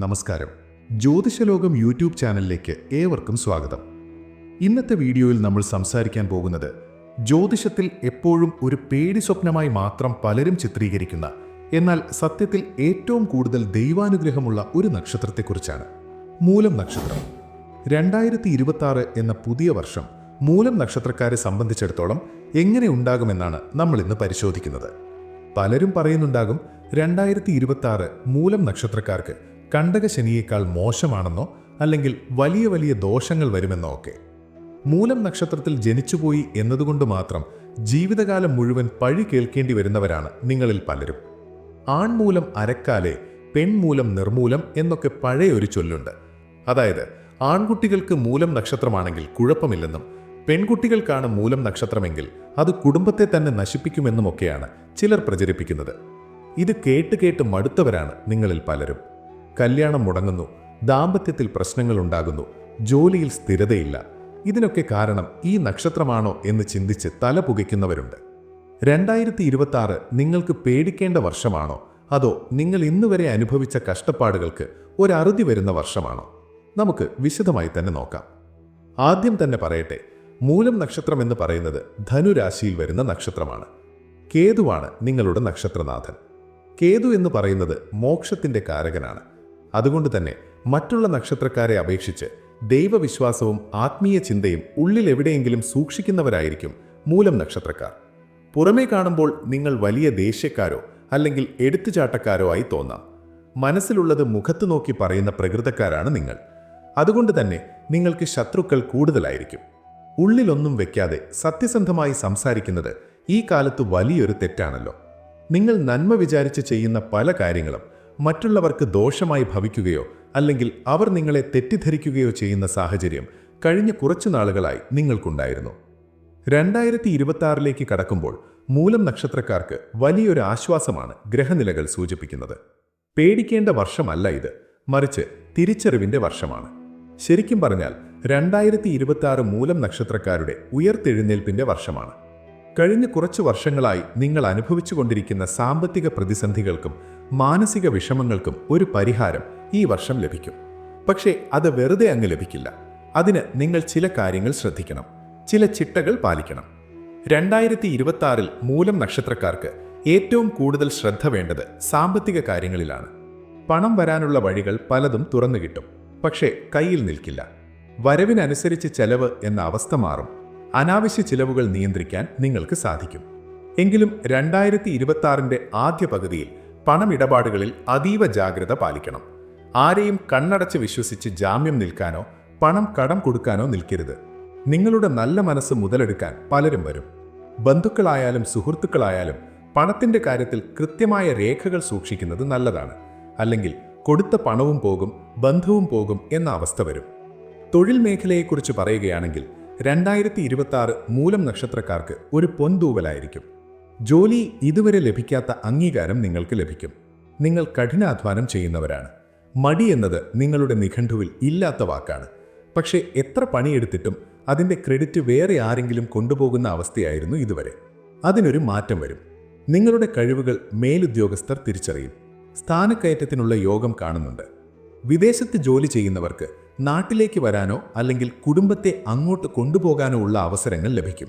നമസ്കാരം. ജ്യോതിഷലോകം യൂട്യൂബ് ചാനലിലേക്ക് ഏവർക്കും സ്വാഗതം. ഇന്നത്തെ വീഡിയോയിൽ നമ്മൾ സംസാരിക്കാൻ പോകുന്നത് ജ്യോതിഷത്തിൽ എപ്പോഴും ഒരു പേടി സ്വപ്നമായി മാത്രം പലരും ചിത്രീകരിക്കുന്ന എന്നാൽ സത്യത്തിൽ ഏറ്റവും കൂടുതൽ ദൈവാനുഗ്രഹമുള്ള ഒരു നക്ഷത്രത്തെക്കുറിച്ചാണ്. മൂലം നക്ഷത്രം. രണ്ടായിരത്തി ഇരുപത്തി എന്ന പുതിയ വർഷം മൂലം നക്ഷത്രക്കാരെ സംബന്ധിച്ചിടത്തോളം എങ്ങനെ ഉണ്ടാകുമെന്നാണ് നമ്മൾ ഇന്ന് പരിശോധിക്കുന്നത്. പലരും പറയുന്നുണ്ടാകും രണ്ടായിരത്തി ഇരുപത്തി മൂലം നക്ഷത്രക്കാർക്ക് കണ്ടക ശനിയേക്കാൾ മോശമാണെന്നോ അല്ലെങ്കിൽ വലിയ വലിയ ദോഷങ്ങൾ വരുമെന്നോ ഒക്കെ. മൂലം നക്ഷത്രത്തിൽ ജനിച്ചുപോയി എന്നതുകൊണ്ട് മാത്രം ജീവിതകാലം മുഴുവൻ പഴി കേൾക്കേണ്ടി വരുന്നവരാണ് നിങ്ങളിൽ പലരും. ആൺമൂലം അരക്കാലെ പെൺമൂലം നിർമൂലം എന്നൊക്കെ പഴയ ഒരു ചൊല്ലുണ്ട്. അതായത് ആൺകുട്ടികൾക്ക് മൂലം നക്ഷത്രമാണെങ്കിൽ കുഴപ്പമില്ലെന്നും പെൺകുട്ടികൾക്കാണ് മൂലം നക്ഷത്രമെങ്കിൽ അത് കുടുംബത്തെ തന്നെ നശിപ്പിക്കുമെന്നുമൊക്കെയാണ് ചിലർ പ്രചരിപ്പിക്കുന്നത്. ഇത് കേട്ട് കേട്ട് മടുത്തവരാണ് നിങ്ങളിൽ പലരും. കല്യാണം മുടങ്ങുന്നു. ദാമ്പത്യത്തിൽ പ്രശ്നങ്ങൾ ഉണ്ടാകുന്നു ജോലിയിൽ സ്ഥിരതയില്ല. ഇതിനൊക്കെ കാരണം ഈ നക്ഷത്രമാണോ എന്ന് ചിന്തിച്ച് തല പുകയ്ക്കുന്നവരുണ്ട്. രണ്ടായിരത്തി ഇരുപത്തി നിങ്ങൾക്ക് പേടിക്കേണ്ട വർഷമാണോ? അതോ നിങ്ങൾ ഇന്നുവരെ അനുഭവിച്ച കഷ്ടപ്പാടുകൾക്ക് ഒരറുതി വരുന്ന വർഷമാണോ? നമുക്ക് വിശദമായി തന്നെ നോക്കാം. ആദ്യം തന്നെ പറയട്ടെ. മൂലം നക്ഷത്രം എന്ന് പറയുന്നത് ധനുരാശിയിൽ വരുന്ന നക്ഷത്രമാണ്. കേതുവാണ് നിങ്ങളുടെ നക്ഷത്രനാഥൻ. കേതു എന്ന് പറയുന്നത് മോക്ഷത്തിന്റെ കാരകനാണ്. അതുകൊണ്ട് തന്നെ മറ്റുള്ള നക്ഷത്രക്കാരെ അപേക്ഷിച്ച് ദൈവവിശ്വാസവും ആത്മീയ ചിന്തയും ഉള്ളിൽ എവിടെയെങ്കിലും സൂക്ഷിക്കുന്നവരായിരിക്കും മൂലം നക്ഷത്രക്കാർ. പുറമേ കാണുമ്പോൾ നിങ്ങൾ വലിയ ദേഷ്യക്കാരോ അല്ലെങ്കിൽ എടുത്തുചാട്ടക്കാരോ ആയി തോന്നാം. മനസ്സിലുള്ളത് മുഖത്ത് നോക്കി പറയുന്ന പ്രകൃതക്കാരാണ് നിങ്ങൾ. അതുകൊണ്ട് തന്നെ നിങ്ങൾക്ക് ശത്രുക്കൾ കൂടുതലായിരിക്കും. ഉള്ളിലൊന്നും വെക്കാതെ സത്യസന്ധമായി സംസാരിക്കുന്നത് ഈ കാലത്ത് വലിയൊരു തെറ്റാണല്ലോ. നിങ്ങൾ നന്മ വിചാരിച്ച് ചെയ്യുന്ന പല കാര്യങ്ങളും മറ്റുള്ളവർക്ക് ദോഷമായി ഭവിക്കുകയോ അല്ലെങ്കിൽ അവർ നിങ്ങളെ തെറ്റിദ്ധരിക്കുകയോ ചെയ്യുന്ന സാഹചര്യം കഴിഞ്ഞ കുറച്ചു നാളുകളായി നിങ്ങൾക്കുണ്ടായിരുന്നു. രണ്ടായിരത്തി ഇരുപത്തി ആറിലേക്ക് കടക്കുമ്പോൾ മൂലം നക്ഷത്രക്കാർക്ക് വലിയൊരു ആശ്വാസമാണ് ഗ്രഹനിലകൾ സൂചിപ്പിക്കുന്നത്. പേടിക്കേണ്ട വർഷമല്ല ഇത് മറിച്ച് തിരിച്ചറിവിന്റെ വർഷമാണ്. ശരിക്കും പറഞ്ഞാൽ രണ്ടായിരത്തി ഇരുപത്തി മൂലം നക്ഷത്രക്കാരുടെ ഉയർത്തെഴുന്നേൽപ്പിന്റെ വർഷമാണ്. കഴിഞ്ഞ കുറച്ചു വർഷങ്ങളായി നിങ്ങൾ അനുഭവിച്ചുകൊണ്ടിരിക്കുന്ന സാമ്പത്തിക പ്രതിസന്ധികൾക്കും മാനസിക വിഷമങ്ങൾക്കും ഒരു പരിഹാരം ഈ വർഷം ലഭിക്കും. പക്ഷേ അത് വെറുതെ അങ്ങ് ലഭിക്കില്ല. അതിന് നിങ്ങൾ ചില കാര്യങ്ങൾ ശ്രദ്ധിക്കണം. ചില ചിട്ടകൾ പാലിക്കണം. രണ്ടായിരത്തി ഇരുപത്തി മൂലം നക്ഷത്രക്കാർക്ക് ഏറ്റവും കൂടുതൽ ശ്രദ്ധ വേണ്ടത് സാമ്പത്തിക കാര്യങ്ങളിലാണ്. പണം വരാനുള്ള വഴികൾ പലതും തുറന്നു കിട്ടും. പക്ഷേ കയ്യിൽ നിൽക്കില്ല. വരവിനനുസരിച്ച് ചെലവ് എന്ന അവസ്ഥ മാറും. അനാവശ്യ ചിലവുകൾ നിയന്ത്രിക്കാൻ നിങ്ങൾക്ക് സാധിക്കും. എങ്കിലും രണ്ടായിരത്തി ഇരുപത്തി ആദ്യ പകുതിയിൽ പണമിടപാടുകളിൽ അതീവ ജാഗ്രത പാലിക്കണം. ആരെയും കണ്ണടച്ച് വിശ്വസിച്ച് ജാമ്യം നിൽക്കാനോ പണം കടം കൊടുക്കാനോ നിൽക്കരുത്. നിങ്ങളുടെ നല്ല മനസ്സ് മുതലെടുക്കാൻ പലരും വരും. ബന്ധുക്കളായാലും സുഹൃത്തുക്കളായാലും പണത്തിന്റെ കാര്യത്തിൽ കൃത്യമായ രേഖകൾ സൂക്ഷിക്കുന്നത് നല്ലതാണ്. അല്ലെങ്കിൽ കൊടുത്ത പണവും പോകും ബന്ധവും പോകും എന്ന അവസ്ഥ വരും. തൊഴിൽ മേഖലയെക്കുറിച്ച് പറയുകയാണെങ്കിൽ രണ്ടായിരത്തി ഇരുപത്തി മൂലം നക്ഷത്രക്കാർക്ക് ഒരു പൊൻതൂവലായിരിക്കും. ജോലി ഇതുവരെ ലഭിക്കാത്ത അംഗീകാരം നിങ്ങൾക്ക് ലഭിക്കും. നിങ്ങൾ കഠിനാധ്വാനം ചെയ്യുന്നവരാണ്. മടി എന്നത് നിങ്ങളുടെ നിഘണ്ടുവിൽ ഇല്ലാത്ത വാക്കാണ്. പക്ഷേ എത്ര പണിയെടുത്തിട്ടും അതിന്റെ ക്രെഡിറ്റ് വേറെ ആരെങ്കിലും കൊണ്ടുപോകുന്ന അവസ്ഥയായിരുന്നു ഇതുവരെ. അതിനൊരു മാറ്റം വരും. നിങ്ങളുടെ കഴിവുകൾ മേലുദ്യോഗസ്ഥർ തിരിച്ചറിയും. സ്ഥാനക്കയറ്റത്തിനുള്ള യോഗം കാണുന്നുണ്ട്. വിദേശത്ത് ജോലി ചെയ്യുന്നവർക്ക് നാട്ടിലേക്ക് വരാനോ അല്ലെങ്കിൽ കുടുംബത്തെ അങ്ങോട്ട് കൊണ്ടുപോകാനോ ഉള്ള അവസരങ്ങൾ ലഭിക്കും.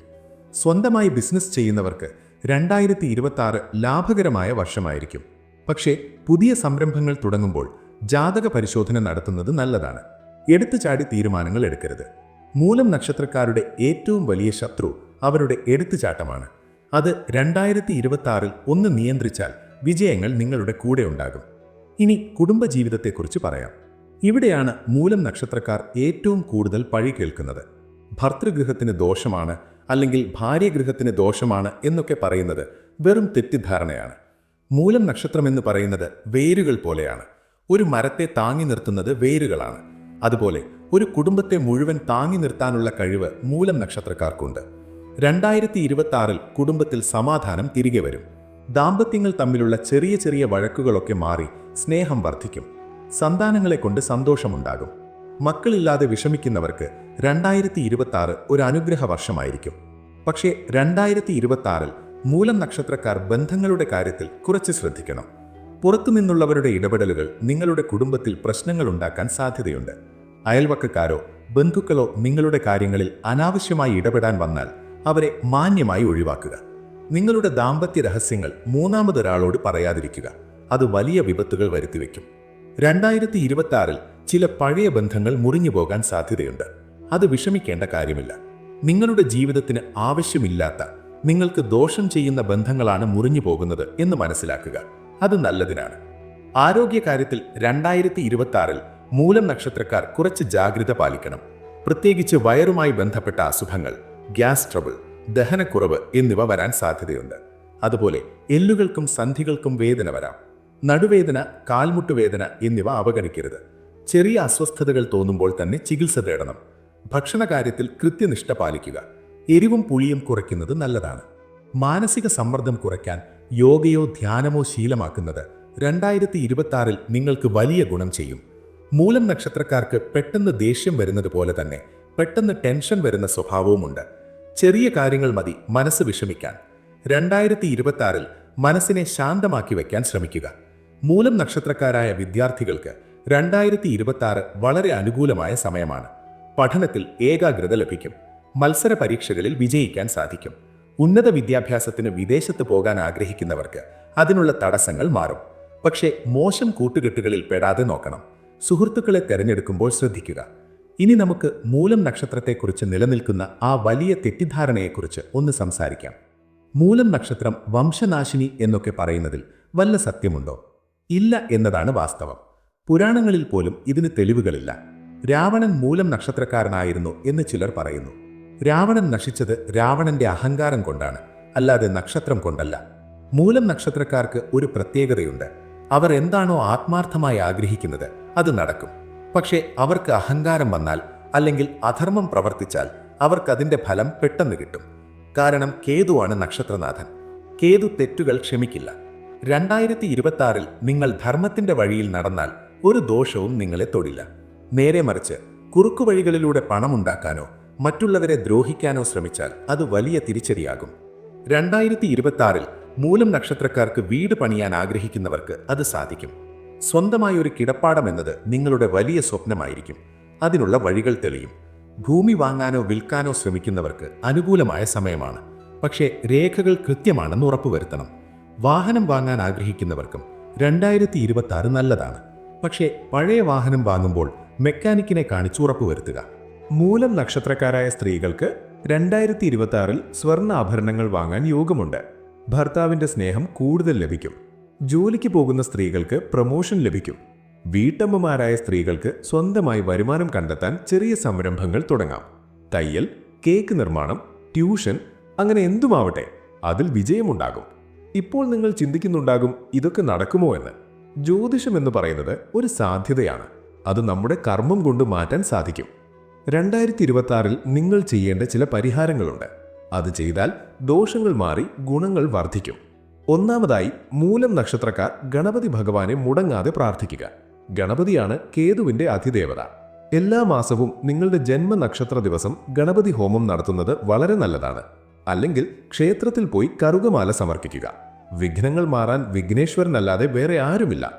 സ്വന്തമായി ബിസിനസ് ചെയ്യുന്നവർക്ക് രണ്ടായിരത്തി ഇരുപത്തി ലാഭകരമായ വർഷമായിരിക്കും. പക്ഷേ പുതിയ സംരംഭങ്ങൾ തുടങ്ങുമ്പോൾ ജാതക പരിശോധന നടത്തുന്നത് നല്ലതാണ്. എടുത്തുചാടി തീരുമാനങ്ങൾ എടുക്കരുത്. മൂലം നക്ഷത്രക്കാരുടെ ഏറ്റവും വലിയ ശത്രു അവരുടെ എടുത്തുചാട്ടമാണ് അത് രണ്ടായിരത്തി ഇരുപത്തി ഒന്ന് നിയന്ത്രിച്ചാൽ വിജയങ്ങൾ നിങ്ങളുടെ കൂടെ ഉണ്ടാകും. ഇനി കുടുംബജീവിതത്തെക്കുറിച്ച് പറയാം. ഇവിടെയാണ് മൂലം നക്ഷത്രക്കാർ ഏറ്റവും കൂടുതൽ പഴി കേൾക്കുന്നത്. ഭർതൃഗൃഹത്തിന് ദോഷമാണ് അല്ലെങ്കിൽ ഭാര്യഗൃഹത്തിന് ദോഷമാണ് എന്നൊക്കെ പറയുന്നത് വെറും തെറ്റിദ്ധാരണയാണ്. മൂലം നക്ഷത്രം എന്ന് പറയുന്നത് വേരുകൾ പോലെയാണ്. ഒരു മരത്തെ താങ്ങി നിർത്തുന്നത് വേരുകളാണ്. അതുപോലെ ഒരു കുടുംബത്തെ മുഴുവൻ താങ്ങി നിർത്താനുള്ള കഴിവ് മൂലം നക്ഷത്രക്കാർക്കുണ്ട്. രണ്ടായിരത്തി ഇരുപത്തി ആറിൽ കുടുംബത്തിൽ സമാധാനം തിരികെ വരും. ദാമ്പത്യങ്ങൾ തമ്മിലുള്ള ചെറിയ ചെറിയ വഴക്കുകളൊക്കെ മാറി സ്നേഹം വർദ്ധിക്കും. സന്താനങ്ങളെ കൊണ്ട് സന്തോഷമുണ്ടാകും. മക്കളില്ലാതെ വിഷമിക്കുന്നവർക്ക് രണ്ടായിരത്തി ഇരുപത്തി ആറ് ഒരു അനുഗ്രഹ വർഷമായിരിക്കും. പക്ഷേ രണ്ടായിരത്തി ഇരുപത്തി ആറിൽ മൂലം നക്ഷത്രക്കാർ ബന്ധങ്ങളുടെ കാര്യത്തിൽ കുറച്ച് ശ്രദ്ധിക്കണം. പുറത്തുനിന്നുള്ളവരുടെ ഇടപെടലുകൾ നിങ്ങളുടെ കുടുംബത്തിൽ പ്രശ്നങ്ങൾ ഉണ്ടാക്കാൻ സാധ്യതയുണ്ട്. അയൽവക്കക്കാരോ ബന്ധുക്കളോ നിങ്ങളുടെ കാര്യങ്ങളിൽ അനാവശ്യമായി ഇടപെടാൻ വന്നാൽ അവരെ മാന്യമായി ഒഴിവാക്കുക. നിങ്ങളുടെ ദാമ്പത്യ രഹസ്യങ്ങൾ മൂന്നാമതൊരാളോട് പറയാതിരിക്കുക. അത് വലിയ വിപത്തുകൾ വരുത്തിവെക്കും. രണ്ടായിരത്തി ഇരുപത്തി ചില പഴയ ബന്ധങ്ങൾ മുറിഞ്ഞു പോകാൻ സാധ്യതയുണ്ട്. അത് വിഷമിക്കേണ്ട കാര്യമില്ല. നിങ്ങളുടെ ജീവിതത്തിന് ആവശ്യമില്ലാത്ത നിങ്ങൾക്ക് ദോഷം ചെയ്യുന്ന ബന്ധങ്ങളാണ് മുറിഞ്ഞു പോകുന്നത് എന്ന് മനസ്സിലാക്കുക. അത് നല്ലതിനാണ്. ആരോഗ്യകാര്യത്തിൽ രണ്ടായിരത്തി ഇരുപത്തി ആറിൽ മൂലം നക്ഷത്രക്കാർ കുറച്ച് ജാഗ്രത പാലിക്കണം. പ്രത്യേകിച്ച് വയറുമായി ബന്ധപ്പെട്ട അസുഖങ്ങൾ ഗ്യാസ് ട്രബിൾ ദഹനക്കുറവ് എന്നിവ വരാൻ സാധ്യതയുണ്ട്. അതുപോലെ എല്ലുകൾക്കും സന്ധികൾക്കും വേദന വരാം. നടുവേദന കാൽമുട്ടുവേദന എന്നിവ അവഗണിക്കരുത്. ചെറിയ അസ്വസ്ഥതകൾ തോന്നുമ്പോൾ തന്നെ ചികിത്സ തേടണം. ഭക്ഷണകാര്യത്തിൽ കൃത്യനിഷ്ഠ പാലിക്കുക. എരിവും പുളിയും കുറയ്ക്കുന്നത് നല്ലതാണ്. മാനസിക സമ്മർദ്ദം കുറയ്ക്കാൻ യോഗയോ ധ്യാനമോ ശീലമാക്കുന്നത് രണ്ടായിരത്തി ഇരുപത്തി നിങ്ങൾക്ക് വലിയ ഗുണം ചെയ്യും. മൂലം നക്ഷത്രക്കാർക്ക് പെട്ടെന്ന് ദേഷ്യം വരുന്നത് പോലെ തന്നെ പെട്ടെന്ന് ടെൻഷൻ വരുന്ന സ്വഭാവവുമുണ്ട്. ചെറിയ കാര്യങ്ങൾ മതി മനസ്സ് വിഷമിക്കാൻ. രണ്ടായിരത്തി ഇരുപത്തി മനസ്സിനെ ശാന്തമാക്കി വയ്ക്കാൻ ശ്രമിക്കുക. മൂലം നക്ഷത്രക്കാരായ വിദ്യാർത്ഥികൾക്ക് രണ്ടായിരത്തി ഇരുപത്തി ആറ് വളരെ അനുകൂലമായ സമയമാണ്. പഠനത്തിൽ ഏകാഗ്രത ലഭിക്കും. മത്സര പരീക്ഷകളിൽ വിജയിക്കാൻ സാധിക്കും. ഉന്നത വിദ്യാഭ്യാസത്തിന് വിദേശത്ത് പോകാൻ ആഗ്രഹിക്കുന്നവർക്ക് അതിനുള്ള തടസ്സങ്ങൾ മാറും. പക്ഷേ മോശം കൂട്ടുകെട്ടുകളിൽ പെടാതെ നോക്കണം. സുഹൃത്തുക്കളെ തിരഞ്ഞെടുക്കുമ്പോൾ ശ്രദ്ധിക്കുക. ഇനി നമുക്ക് മൂലം നക്ഷത്രത്തെക്കുറിച്ച് നിലനിൽക്കുന്ന ആ വലിയ തെറ്റിദ്ധാരണയെക്കുറിച്ച് ഒന്ന് സംസാരിക്കാം. മൂലം നക്ഷത്രം വംശനാശിനി എന്നൊക്കെ പറയുന്നതിൽ വല്ല സത്യമുണ്ടോ? ഇല്ല എന്നതാണ് വാസ്തവം. പുരാണങ്ങളിൽ പോലും ഇതിന് തെളിവുകളില്ല. രാവണൻ മൂലം നക്ഷത്രക്കാരനായിരുന്നു എന്ന് ചിലർ പറയുന്നു. രാവണൻ നശിച്ചത് രാവണന്റെ അഹങ്കാരം കൊണ്ടാണ് അല്ലാതെ നക്ഷത്രം കൊണ്ടല്ല. മൂലം നക്ഷത്രക്കാർക്ക് ഒരു പ്രത്യേകതയുണ്ട്. അവർ എന്താണോ ആത്മാർത്ഥമായി ആഗ്രഹിക്കുന്നത് അത് നടക്കും. പക്ഷേ അവർക്ക് അഹങ്കാരം വന്നാൽ അല്ലെങ്കിൽ അധർമ്മം പ്രവർത്തിച്ചാൽ അവർക്കതിന്റെ ഫലം പെട്ടെന്ന് കിട്ടും. കാരണം കേതുവാണ് നക്ഷത്രനാഥൻ. കേതു തെറ്റുകൾ ക്ഷമിക്കില്ല. രണ്ടായിരത്തി ഇരുപത്തി നിങ്ങൾ ധർമ്മത്തിന്റെ വഴിയിൽ നടന്നാൽ ഒരു ദോഷവും നിങ്ങളെ തൊടില്ല. നേരെ മറിച്ച് കുറുക്കു വഴികളിലൂടെ പണമുണ്ടാക്കാനോ മറ്റുള്ളവരെ ദ്രോഹിക്കാനോ ശ്രമിച്ചാൽ അത് വലിയ തിരിച്ചടിയാകും. രണ്ടായിരത്തി ഇരുപത്തി ആറിൽ മൂലം നക്ഷത്രക്കാർക്ക് വീട് പണിയാൻ ആഗ്രഹിക്കുന്നവർക്ക് അത് സാധിക്കും. സ്വന്തമായ ഒരു കിടപ്പാടം എന്നത് നിങ്ങളുടെ വലിയ സ്വപ്നമായിരിക്കും. അതിനുള്ള വഴികൾ തെളിയും. ഭൂമി വാങ്ങാനോ വിൽക്കാനോ ശ്രമിക്കുന്നവർക്ക് അനുകൂലമായ സമയമാണ്. പക്ഷേ രേഖകൾ കൃത്യമാണെന്ന് ഉറപ്പുവരുത്തണം. വാഹനം വാങ്ങാൻ ആഗ്രഹിക്കുന്നവർക്കും രണ്ടായിരത്തി നല്ലതാണ്. പക്ഷേ പഴയ വാഹനം വാങ്ങുമ്പോൾ മെക്കാനിക്കിനെ കാണിച്ച് ഉറപ്പുവരുത്തുക മൂലം നക്ഷത്രക്കാരായ സ്ത്രീകൾക്ക് രണ്ടായിരത്തി ഇരുപത്തി ആറിൽ സ്വർണ ആഭരണങ്ങൾ വാങ്ങാൻ യോഗമുണ്ട്. ഭർത്താവിന്റെ സ്നേഹം കൂടുതൽ ലഭിക്കും. ജോലിക്ക് പോകുന്ന സ്ത്രീകൾക്ക് പ്രൊമോഷൻ ലഭിക്കും. വീട്ടമ്മമാരായ സ്ത്രീകൾക്ക് സ്വന്തമായി വരുമാനം കണ്ടെത്താൻ ചെറിയ സംരംഭങ്ങൾ തുടങ്ങാം. തയ്യൽ കേക്ക് നിർമ്മാണം ട്യൂഷൻ അങ്ങനെ എന്തുമാവട്ടെ അതിൽ വിജയമുണ്ടാകും. ഇപ്പോൾ നിങ്ങൾ ചിന്തിക്കുന്നുണ്ടാകും ഇതൊക്കെ നടക്കുമോ എന്ന്. ജ്യോതിഷം എന്ന് പറയുന്നത് ഒരു സാധ്യതയാണ്. അത് നമ്മുടെ കർമ്മം കൊണ്ട് മാറ്റാൻ സാധിക്കും. രണ്ടായിരത്തി ഇരുപത്തി ആറിൽ നിങ്ങൾ ചെയ്യേണ്ട ചില പരിഹാരങ്ങളുണ്ട്. അത് ചെയ്താൽ ദോഷങ്ങൾ മാറി ഗുണങ്ങൾ വർദ്ധിക്കും. ഒന്നാമതായി മൂലം നക്ഷത്രക്കാർ ഗണപതി ഭഗവാനെ മുടങ്ങാതെ പ്രാർത്ഥിക്കുക. ഗണപതിയാണ് കേതുവിന്റെ അതിദേവത. എല്ലാ മാസവും നിങ്ങളുടെ ജന്മനക്ഷത്ര ദിവസം ഗണപതി ഹോമം നടത്തുന്നത് വളരെ നല്ലതാണ്. അല്ലെങ്കിൽ ക്ഷേത്രത്തിൽ പോയി കറുകമാല സമർപ്പിക്കുക. വിഘ്നങ്ങൾ മാറാൻ വിഘ്നേശ്വരനല്ലാതെ വേറെ ആരുമില്ല.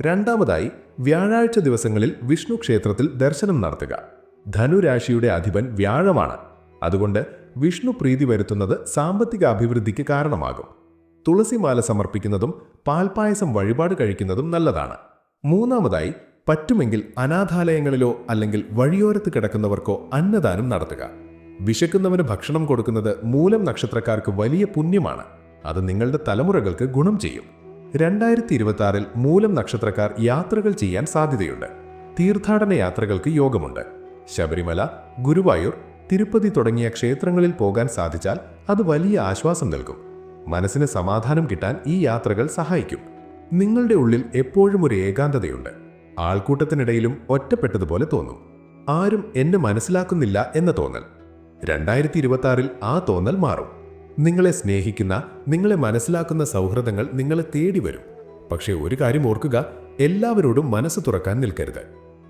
രണ്ടാമതായി വ്യാഴാഴ്ച ദിവസങ്ങളിൽ വിഷ്ണു ക്ഷേത്രത്തിൽ ദർശനം നടത്തുക. ധനുരാശിയുടെ അധിപൻ വ്യാഴമാണ്. അതുകൊണ്ട് വിഷ്ണു പ്രീതി വരുത്തുന്നത് സാമ്പത്തിക അഭിവൃദ്ധിക്ക് കാരണമാകും. തുളസിമാല സമർപ്പിക്കുന്നതും പാൽപായസം വഴിപാട് കഴിക്കുന്നതും നല്ലതാണ്. മൂന്നാമതായി പറ്റുമെങ്കിൽ അനാഥാലയങ്ങളിലോ അല്ലെങ്കിൽ വഴിയോരത്ത് കിടക്കുന്നവർക്കോ അന്നദാനം നടത്തുക. വിശക്കുന്നവന് ഭക്ഷണം കൊടുക്കുന്നത് മൂലം നക്ഷത്രക്കാർക്ക് വലിയ പുണ്യമാണ്. അത് നിങ്ങളുടെ തലമുറകൾക്ക് ഗുണം ചെയ്യും. രണ്ടായിരത്തി ഇരുപത്തി ആറിൽ മൂലം നക്ഷത്രക്കാർ യാത്രകൾ ചെയ്യാൻ സാധ്യതയുണ്ട്. തീർത്ഥാടന യാത്രകൾക്ക് യോഗമുണ്ട്. ശബരിമല ഗുരുവായൂർ തിരുപ്പതി തുടങ്ങിയ ക്ഷേത്രങ്ങളിൽ പോകാൻ സാധിച്ചാൽ അത് വലിയ ആശ്വാസം നൽകും. മനസ്സിന് സമാധാനം കിട്ടാൻ ഈ യാത്രകൾ സഹായിക്കും. നിങ്ങളുടെ ഉള്ളിൽ എപ്പോഴും ഒരു ഏകാന്തതയുണ്ട്. ആൾക്കൂട്ടത്തിനിടയിലും ഒറ്റപ്പെട്ടതുപോലെ തോന്നും. ആരും എന്നെ മനസ്സിലാക്കുന്നില്ല എന്ന തോന്നൽ. രണ്ടായിരത്തി ഇരുപത്തി ആ തോന്നൽ മാറും. നിങ്ങളെ സ്നേഹിക്കുന്ന നിങ്ങളെ മനസ്സിലാക്കുന്ന സൗഹൃദങ്ങൾ നിങ്ങളെ തേടി വരും. പക്ഷേ ഒരു കാര്യം ഓർക്കുക എല്ലാവരോടും മനസ്സ് തുറക്കാൻ നിൽക്കരുത്.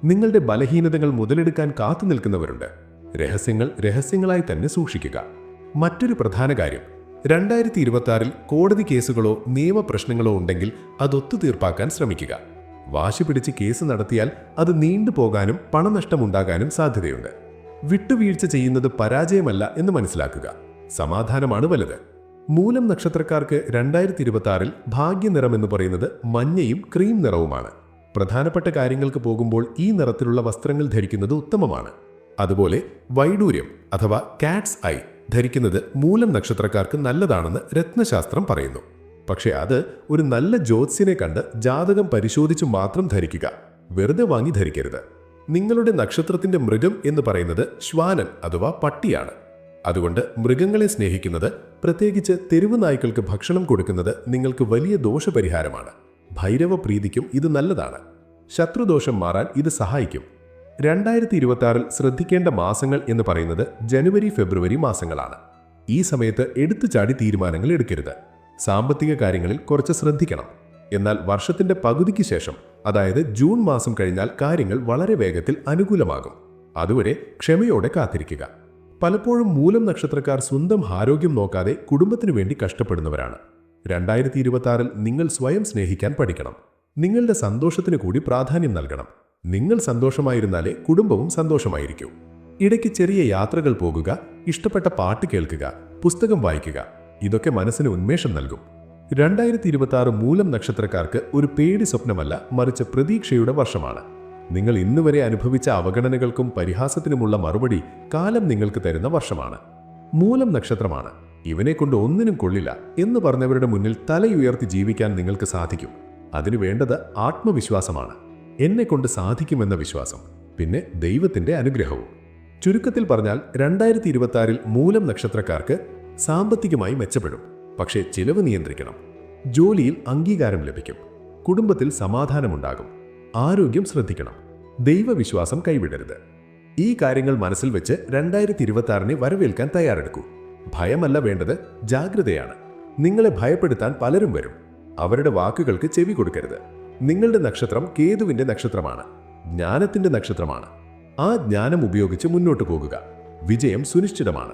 നിങ്ങളുടെ ബലഹീനതകൾ മുതലെടുക്കാൻ കാത്തു നിൽക്കുന്നവരുണ്ട്. രഹസ്യങ്ങൾ രഹസ്യങ്ങളായി തന്നെ സൂക്ഷിക്കുക. മറ്റൊരു പ്രധാന കാര്യം രണ്ടായിരത്തി ഇരുപത്തി കോടതി കേസുകളോ നിയമപ്രശ്നങ്ങളോ ഉണ്ടെങ്കിൽ അതൊത്തു തീർപ്പാക്കാൻ ശ്രമിക്കുക. വാശി പിടിച്ച് കേസ് നടത്തിയാൽ അത് നീണ്ടുപോകാനും പണനഷ്ടമുണ്ടാകാനും സാധ്യതയുണ്ട്. വിട്ടുവീഴ്ച ചെയ്യുന്നത് പരാജയമല്ല എന്ന് മനസ്സിലാക്കുക. സമാധാനമാണ് വലുത്. മൂലം നക്ഷത്രക്കാർക്ക് രണ്ടായിരത്തി ഇരുപത്തി ആറിൽ ഭാഗ്യനിറം എന്ന് പറയുന്നത് മഞ്ഞയും ക്രീം നിറവുമാണ്. പ്രധാനപ്പെട്ട കാര്യങ്ങൾക്ക് പോകുമ്പോൾ ഈ നിറത്തിലുള്ള വസ്ത്രങ്ങൾ ധരിക്കുന്നത് ഉത്തമമാണ്. അതുപോലെ വൈഡൂര്യം അഥവാ കാറ്റ്സ് ഐ ധരിക്കുന്നത് മൂലം നക്ഷത്രക്കാർക്ക് നല്ലതാണെന്ന് രത്നശാസ്ത്രം പറയുന്നു. പക്ഷേ അത് ഒരു നല്ല ജ്യോത്സ്യനെ കണ്ട് ജാതകം പരിശോധിച്ച് മാത്രം ധരിക്കുക വെറുതെ വാങ്ങി ധരിക്കരുത്. നിങ്ങളുടെ നക്ഷത്രത്തിന്റെ മൃഗം എന്ന് പറയുന്നത് ശ്വാനൻ അഥവാ പട്ടിയാണ്. അതുകൊണ്ട് മൃഗങ്ങളെ സ്നേഹിക്കുന്നത് പ്രത്യേകിച്ച് തെരുവ് നായ്ക്കൾക്ക് ഭക്ഷണം കൊടുക്കുന്നത് നിങ്ങൾക്ക് വലിയ ദോഷപരിഹാരമാണ്. ഭൈരവ പ്രീതിക്കും ഇത് നല്ലതാണ്. ശത്രുദോഷം മാറാൻ ഇത് സഹായിക്കും. രണ്ടായിരത്തി ഇരുപത്തി ആറിൽ ശ്രദ്ധിക്കേണ്ട മാസങ്ങൾ എന്ന് പറയുന്നത് ജനുവരി ഫെബ്രുവരി മാസങ്ങളാണ്. ഈ സമയത്ത് എടുത്തുചാടി തീരുമാനങ്ങൾ എടുക്കരുത്. സാമ്പത്തിക കാര്യങ്ങളിൽ കുറച്ച് ശ്രദ്ധിക്കണം. എന്നാൽ വർഷത്തിന്റെ പകുതിക്ക് ശേഷം അതായത് ജൂൺ മാസം കഴിഞ്ഞാൽ കാര്യങ്ങൾ വളരെ വേഗത്തിൽ അനുകൂലമാകും. അതുവരെ ക്ഷമയോടെ കാത്തിരിക്കുക. പലപ്പോഴും മൂലം നക്ഷത്രക്കാർ സ്വന്തം ആരോഗ്യം നോക്കാതെ കുടുംബത്തിനു വേണ്ടി കഷ്ടപ്പെടുന്നവരാണ്. രണ്ടായിരത്തി ഇരുപത്തി നിങ്ങൾ സ്വയം സ്നേഹിക്കാൻ പഠിക്കണം. നിങ്ങളുടെ സന്തോഷത്തിന് കൂടി പ്രാധാന്യം നൽകണം. നിങ്ങൾ സന്തോഷമായിരുന്നാലേ കുടുംബവും സന്തോഷമായിരിക്കും. ഇടയ്ക്ക് ചെറിയ യാത്രകൾ പോകുക ഇഷ്ടപ്പെട്ട പാട്ട് കേൾക്കുക പുസ്തകം വായിക്കുക ഇതൊക്കെ മനസ്സിന് ഉന്മേഷം നൽകും. രണ്ടായിരത്തി ഇരുപത്തി മൂലം നക്ഷത്രക്കാർക്ക് ഒരു പേടി സ്വപ്നമല്ല മറിച്ച് പ്രതീക്ഷയുടെ വർഷമാണ്. നിങ്ങൾ ഇന്നുവരെ അനുഭവിച്ച അവഗണനകൾക്കും പരിഹാസത്തിനുമുള്ള മറുപടി കാലം നിങ്ങൾക്ക് തരുന്ന വർഷമാണ്. മൂലം നക്ഷത്രമാണ്. ഇവനെ കൊണ്ട് ഒന്നിനും കൊള്ളില്ല എന്ന് പറഞ്ഞവരുടെ മുന്നിൽ തലയുയർത്തി ജീവിക്കാൻ നിങ്ങൾക്ക് സാധിക്കും. അതിനു വേണ്ടത് ആത്മവിശ്വാസമാണ്. എന്നെ കൊണ്ട് സാധിക്കുമെന്ന വിശ്വാസം പിന്നെ ദൈവത്തിന്റെ അനുഗ്രഹവും. ചുരുക്കത്തിൽ പറഞ്ഞാൽ രണ്ടായിരത്തി ഇരുപത്തി ആറിൽ മൂലം നക്ഷത്രക്കാർക്ക് സാമ്പത്തികമായി മെച്ചപ്പെടും. പക്ഷേ ചിലവ് നിയന്ത്രിക്കണം. ജോലിയിൽ അംഗീകാരം ലഭിക്കും. കുടുംബത്തിൽ സമാധാനമുണ്ടാകും. ആരോഗ്യം ശ്രദ്ധിക്കണം. ദൈവവിശ്വാസം കൈവിടരുത്. ഈ കാര്യങ്ങൾ മനസ്സിൽ വെച്ച് രണ്ടായിരത്തി ഇരുപത്തി വരവേൽക്കാൻ തയ്യാറെടുക്കൂ. ഭയമല്ല വേണ്ടത് ജാഗ്രതയാണ്. നിങ്ങളെ ഭയപ്പെടുത്താൻ പലരും വരും. അവരുടെ വാക്കുകൾക്ക് ചെവി കൊടുക്കരുത്. നിങ്ങളുടെ നക്ഷത്രം കേതുവിന്റെ നക്ഷത്രമാണ്. ജ്ഞാനത്തിന്റെ നക്ഷത്രമാണ്. ആ ജ്ഞാനം ഉപയോഗിച്ച് മുന്നോട്ട് പോകുക. വിജയം സുനിശ്ചിതമാണ്.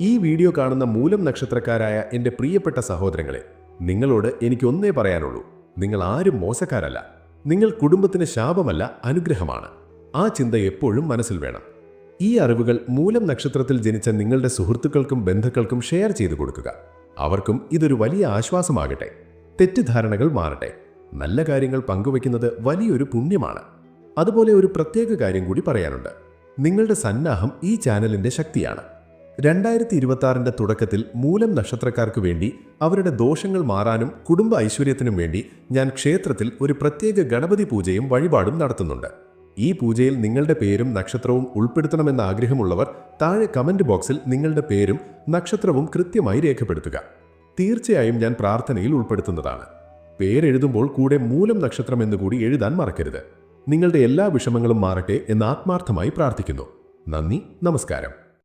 ഈ വീഡിയോ കാണുന്ന മൂലം നക്ഷത്രക്കാരായ എന്റെ പ്രിയപ്പെട്ട സഹോദരങ്ങളെ നിങ്ങളോട് എനിക്കൊന്നേ പറയാനുള്ളൂ. നിങ്ങൾ ആരും മോശക്കാരല്ല. നിങ്ങൾ കുടുംബത്തിന് ശാപമല്ല അനുഗ്രഹമാണ്. ആ ചിന്ത എപ്പോഴും മനസ്സിൽ വേണം. ഈ അറിവുകൾ മൂലം നക്ഷത്രത്തിൽ ജനിച്ച നിങ്ങളുടെ സുഹൃത്തുക്കൾക്കും ബന്ധുക്കൾക്കും ഷെയർ ചെയ്തു കൊടുക്കുക. അവർക്കും ഇതൊരു വലിയ ആശ്വാസമാകട്ടെ. തെറ്റിദ്ധാരണകൾ മാറട്ടെ. നല്ല കാര്യങ്ങൾ പങ്കുവയ്ക്കുന്നത് വലിയൊരു പുണ്യമാണ്. അതുപോലെ ഒരു പ്രത്യേക കാര്യം കൂടി പറയാനുണ്ട്. നിങ്ങളുടെ സന്നാഹം ഈ ചാനലിന്റെ ശക്തിയാണ്. രണ്ടായിരത്തി ഇരുപത്തി തുടക്കത്തിൽ മൂലം നക്ഷത്രക്കാർക്ക് വേണ്ടി അവരുടെ ദോഷങ്ങൾ മാറാനും കുടുംബ ഐശ്വര്യത്തിനും വേണ്ടി ഞാൻ ക്ഷേത്രത്തിൽ ഒരു പ്രത്യേക ഗണപതി പൂജയും വഴിപാടും നടത്തുന്നുണ്ട്. ഈ പൂജയിൽ നിങ്ങളുടെ പേരും നക്ഷത്രവും ഉൾപ്പെടുത്തണമെന്ന ആഗ്രഹമുള്ളവർ താഴെ കമന്റ് ബോക്സിൽ നിങ്ങളുടെ പേരും നക്ഷത്രവും കൃത്യമായി രേഖപ്പെടുത്തുക. തീർച്ചയായും ഞാൻ പ്രാർത്ഥനയിൽ ഉൾപ്പെടുത്തുന്നതാണ്. പേരെഴുതുമ്പോൾ കൂടെ മൂലം നക്ഷത്രം എന്നുകൂടി എഴുതാൻ മറക്കരുത്. നിങ്ങളുടെ എല്ലാ വിഷമങ്ങളും മാറട്ടെ എന്ന് ആത്മാർത്ഥമായി പ്രാർത്ഥിക്കുന്നു. നന്ദി നമസ്കാരം.